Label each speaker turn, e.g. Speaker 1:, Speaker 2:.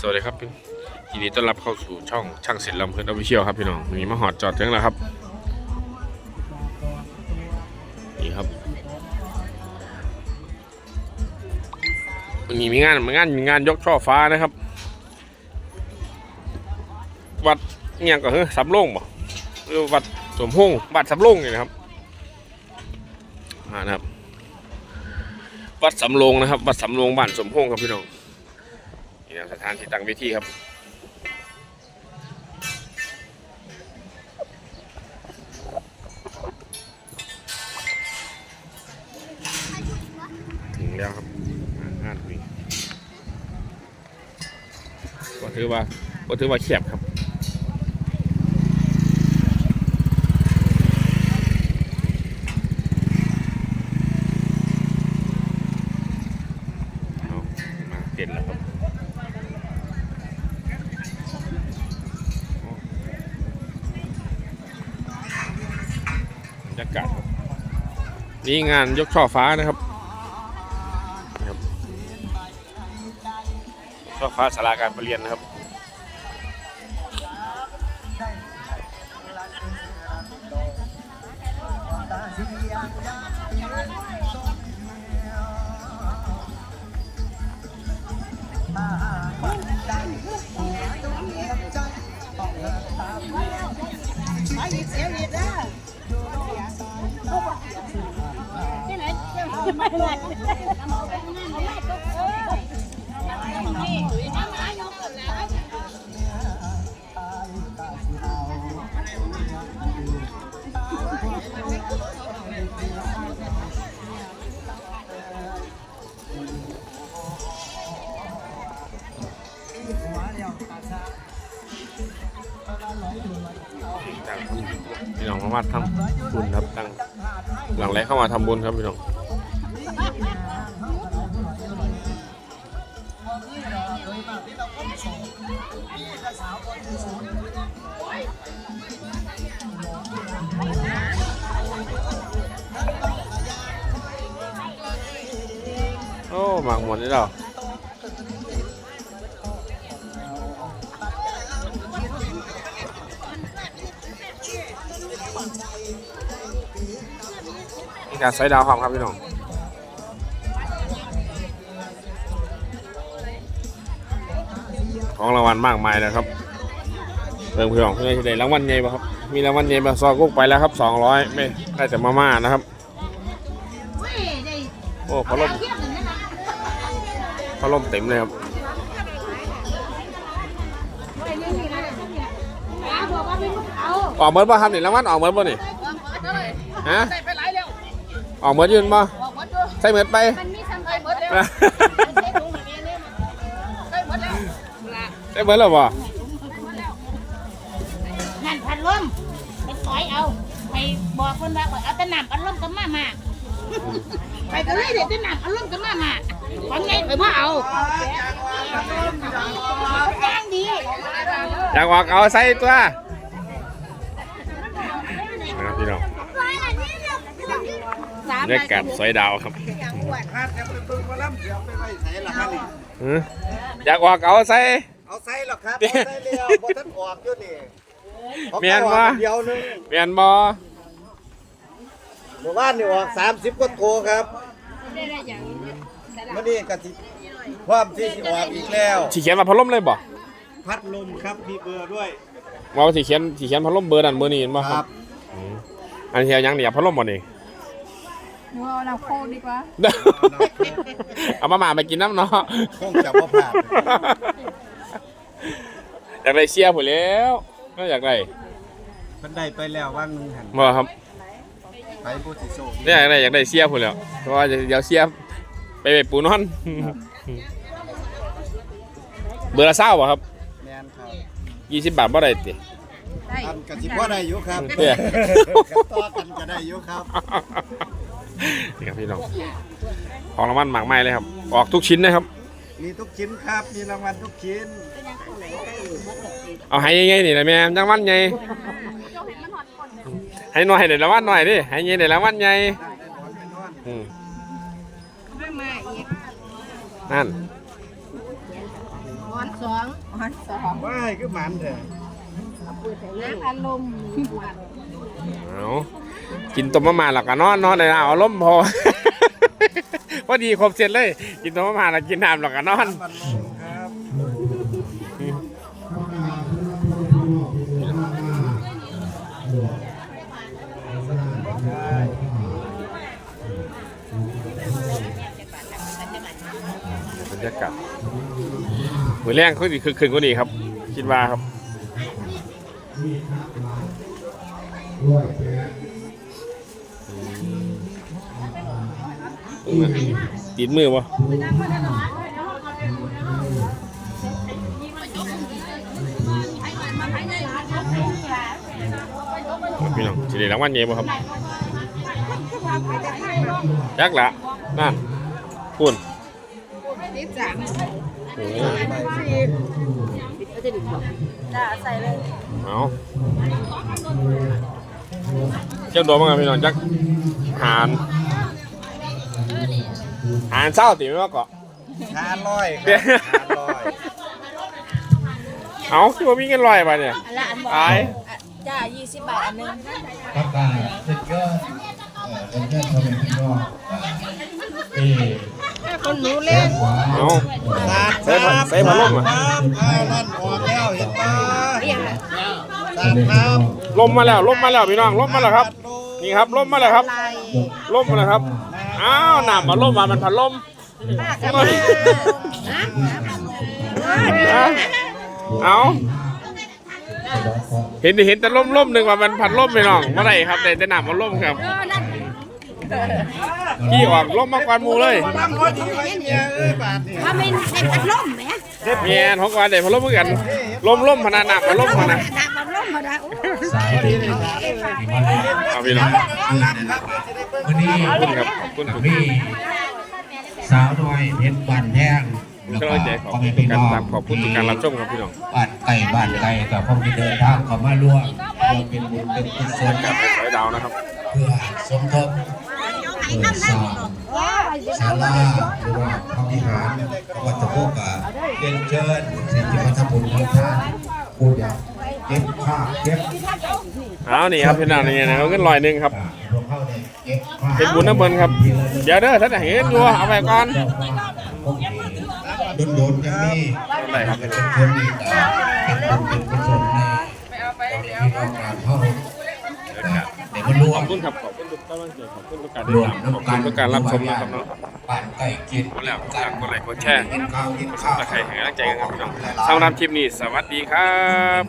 Speaker 1: สวัสดีครับพี่ยินดีต้อนรับเข้าสู่ช่องช่างศิลป์ลำเพลินออฟฟิเชียลครับพี่น้องวันนี้มาหอดจอดถึงแล้วครับ นี่ครับวันนี้มีงานมีงานมีงานยกช่อฟ้านะครับ วัดเนี่ยงก็คือสำโรงบ่หรือวัดสมพงษ์วัดสำโรงนี่นะครับอ่านะครับ วัดสำโรงนะครับ วัดสำโรงบ้านสมพงษ์ครับพี่น้อง นี่นะสถานที่ตั้งเวทีครับถึงแล้วครับงานนี้ก็ถือว่าก็ถือว่าเขียบครับ เอามาเต็นแล้วครับ บ รยากาศนี่งานยกช่อฟ้านะครับนะครับช่อฟ้าสาราการประเรียนนะครับตั้ง พี่น้องมามาทำบุญครับตั้งหลังไหลเข้ามาทำบุญครับพี่น้อง โอ้หมากหมดนี่เหรอมีการใส่ดาวความครับพี่น้อง ของรางวัลมากมายนะครับเพิ่มพี่น้องเพื่อที่ได้รางวัลใหญ่ป่ะครับ มีรางวัลใหญ่มาซอกุ๊กไปแล้วครับ200ไม่ได้แต่มาม่านะครับ โอ้พัดลมพัดลมเต็มเลยครับออกเมิดป่ะครับนี่รางวัลออกเมิดป่ะนี่ฮะออกเมิดยืนป่ะใส่เมิดไป
Speaker 2: มันมีสังเคยหมดแล้ว
Speaker 1: ใส่เมิดแล้วป่ะ
Speaker 2: นั่นพันลมไปถอยเอาไปบอกคนว่าเอาแตะนำพันลมกับมามาไปก็เลยเดี๋ยวแตะนำพันลมกับมามาของไงไปพ่อเอาย่างดี
Speaker 1: อยากออกเอาใส่ตัวนะครับพี่น้อง
Speaker 2: สาม
Speaker 1: บรรยากาศสวยดาวครับ
Speaker 3: ครับจะไปเบิ่งหมาล่ำเดี๋ยวไปไว้ใส่ละครับนี่
Speaker 1: หืออยากออกเอาใส่
Speaker 3: เอาใส่หรอกครับเอาใส่เดียวบ่ทันออกอยู่นี่
Speaker 1: เมียนบ่
Speaker 3: เดียวหนึง
Speaker 1: เปลี่ยนบอ
Speaker 3: หมู่บ้านนี่ออก30กว่าโตครับมื้อนี้ก็สิความที่สิออกอีกแล้ว
Speaker 1: สีเขียนมาพัดลมเลยบ่
Speaker 3: พัดลมครับมีเบอร์ด้วย
Speaker 1: ว่าสีเขียนสีเขียนพัดลมเบอร์นั่นเบอร์นี้เห็นบ่
Speaker 3: ค
Speaker 1: ค
Speaker 3: รั
Speaker 1: รับบอืมอันนี้เอายังเนี่ยพัดลมบ่นี่
Speaker 2: เอาเราโคดีกว่า
Speaker 1: เอามาหมาไปกินน้ำเนาะ
Speaker 3: คงจะบ่พลาด
Speaker 1: อยากได้เชียร์ผมแล้วก็อยากได้
Speaker 3: เพิ่นได้ไปแล้ววันหนึงหั่น
Speaker 1: บ่ครับ
Speaker 3: ไปผู้สิโชคดี
Speaker 1: เนี่ยอยากได้อยากได้เชียร์ผมแล้วเพราะว่าเดี๋ยวเชียร์ไปไปปูนอน เบอร์ละเศร้าป่ะครับ
Speaker 3: แม่นครับ
Speaker 1: ยี่สิบบาทบ่ได้ติ
Speaker 3: อันก็สิบ่ได้อยู่ครับ
Speaker 1: เนี่ย
Speaker 3: ต่อกันก็ได้อยู่ครับ
Speaker 1: นี่ครับพี่น้องของรางวัลหมากไม้เลยครับ ออกทุกชิ้นนะครับ
Speaker 3: มีทุกชิ้นครับ มีรางวัลทุกชิ้น
Speaker 1: เอาให้ยังไงนี่นะแม่รางวัลไงให้หน่อยเดี๋ยวรางวัลหน่อยดิให้ยังเดี๋ยวรางวัลไง
Speaker 3: ได้ได้นอนไปนอน
Speaker 1: อืม
Speaker 2: ไม่มาอีก
Speaker 1: นั่น
Speaker 2: นอนสองสอง
Speaker 3: ว้ายคือหมันเถอะ
Speaker 2: น้ำอารมณ์
Speaker 1: เอากินต้มมะม่าหลักกันนอนนอนเลยนะเอาล้มณ์พอ พอดีครบเสร็จเลย กินต้มมาแล้วกินน้ำหลักกันนอน
Speaker 3: บันลงครับ
Speaker 1: บรยากาศมือแรงเขาดีคือคืนกว่านี้ครับ คิดว่าครับ ติดมือปะพี่น้องสิได้รางวัลเย่บ่ครับยักษ์ละนั่นคุณ
Speaker 2: นิดสาม
Speaker 1: โอ้โห
Speaker 2: จ้าใส่เลย
Speaker 1: เอาเจ้าตัวมั้งพี่น้องจักหาน หานเศร้าติไม่ว่าเกาะ
Speaker 3: ห้าร้อย
Speaker 1: เดี๋
Speaker 3: ค
Speaker 1: ยว
Speaker 3: รับห้าร้อย
Speaker 1: เอาคือว่ามีเงินลอยไปเนี่ย
Speaker 2: อันละอันบอก
Speaker 1: ตาย
Speaker 2: จ้ายี่สิบบาทอันหนึง
Speaker 4: ประกาศเป็นยอดเอ่อเป็นยอดเขาเป็นพี่น้องเอ
Speaker 2: คนรู้เล่น
Speaker 4: ขวา
Speaker 1: เอา
Speaker 3: สาด
Speaker 1: ใส่พัดใส่พัดลมอะ
Speaker 3: ครับอ้าวนั่นออกแล้วเห็นปะ
Speaker 2: เรียงเลย
Speaker 3: สาดครับ
Speaker 1: ลมมาแล้วลมมาแล้วพี่น้องลมมาแล้วครับ นี่ครับลมมาแล้วครับ
Speaker 2: ลาย
Speaker 1: ลมมาแล้วครับ อ้าวหนามมาลมมามันพัดลม
Speaker 2: มากกันเลยนะ
Speaker 1: เอาเห็นเห็นแต่ลมลมหนึ่งว่ามันพัดลมพี่น้องเมื่อไหร่ครับได้แต่หนามมาลมครับขี้ออกลมมากกว่าหมูเลย
Speaker 3: น้ำพอดีไว้เนี่ยเอ้ยบาทเนี่ย
Speaker 2: ถ้าไม่เป็นพัดลมไหม
Speaker 1: เมียนของกวานเด็กพะล้มเหมือนกันล้มล้มพนาหนักมาล้มพนา
Speaker 2: หนักพัดลมมาได้โอ้
Speaker 4: สายที่ที่มาเลย
Speaker 1: เอาพี่น้อง
Speaker 4: วันนี้
Speaker 1: ขอบคุณครับขอบคุณครับ
Speaker 4: มีสาวน้อยเพชรบันแท่ง
Speaker 1: ก็เลยใจขอบคุณทุกการรับขอบคุณทุกการรับชมครับพี่น้อง
Speaker 4: บ้านไก่บ้านไก่กับพ่อที่เดินทางเข้ามาร่วมร่วมเป็นบุญเป็นกุศล
Speaker 1: กับไปสอยดาวนะครับ
Speaker 4: เพื่อสมทบเพื่อสร้างศาลาหรือว่าพระวิหารวัดตะโพกะเรียนเชิญสิ่งที่มาทำบุญของท่านผู้อยาก เก็บผ้าเก็บ
Speaker 1: เอานี่ครับพี่น้องนี่นะครับเงินลอยหนึ่งครับ
Speaker 4: พวกเขาเนี่ยเก็บผ้า
Speaker 1: เป็นบุญน้ำเบินครับ เดี๋ยวเด้อท่านเห็นอยู่เอาไปก่อน
Speaker 4: เจ้าผ้าพวกนี้โดนๆยังมี
Speaker 1: อะไรครับ
Speaker 4: เป็นเพื่อนนี่ก็เป็นบุญเป็นกุศลในที่เราการเข้าเดี๋ยวมาร่ว
Speaker 1: ขอ
Speaker 4: ม
Speaker 1: บคุณครับขอบคุณทุกกำลังใจขอบคุณทุกการติด
Speaker 4: รวม
Speaker 1: ตามขอบ
Speaker 4: น้ำ
Speaker 1: คุ
Speaker 4: กั
Speaker 1: ณ
Speaker 4: น
Speaker 1: ทุกการรับชมนะครับเนาะ
Speaker 4: บ้านใกล้กิน
Speaker 1: หมดแล้วฝากกดไลค์กดแชร์
Speaker 4: กินข้าวกิน
Speaker 1: กดซั
Speaker 4: ข้า
Speaker 1: บ
Speaker 4: ว
Speaker 1: สไครต์ให้กำลังใจกันครับพี่น้องสำหรับคลิปนี้สวัสดีครับ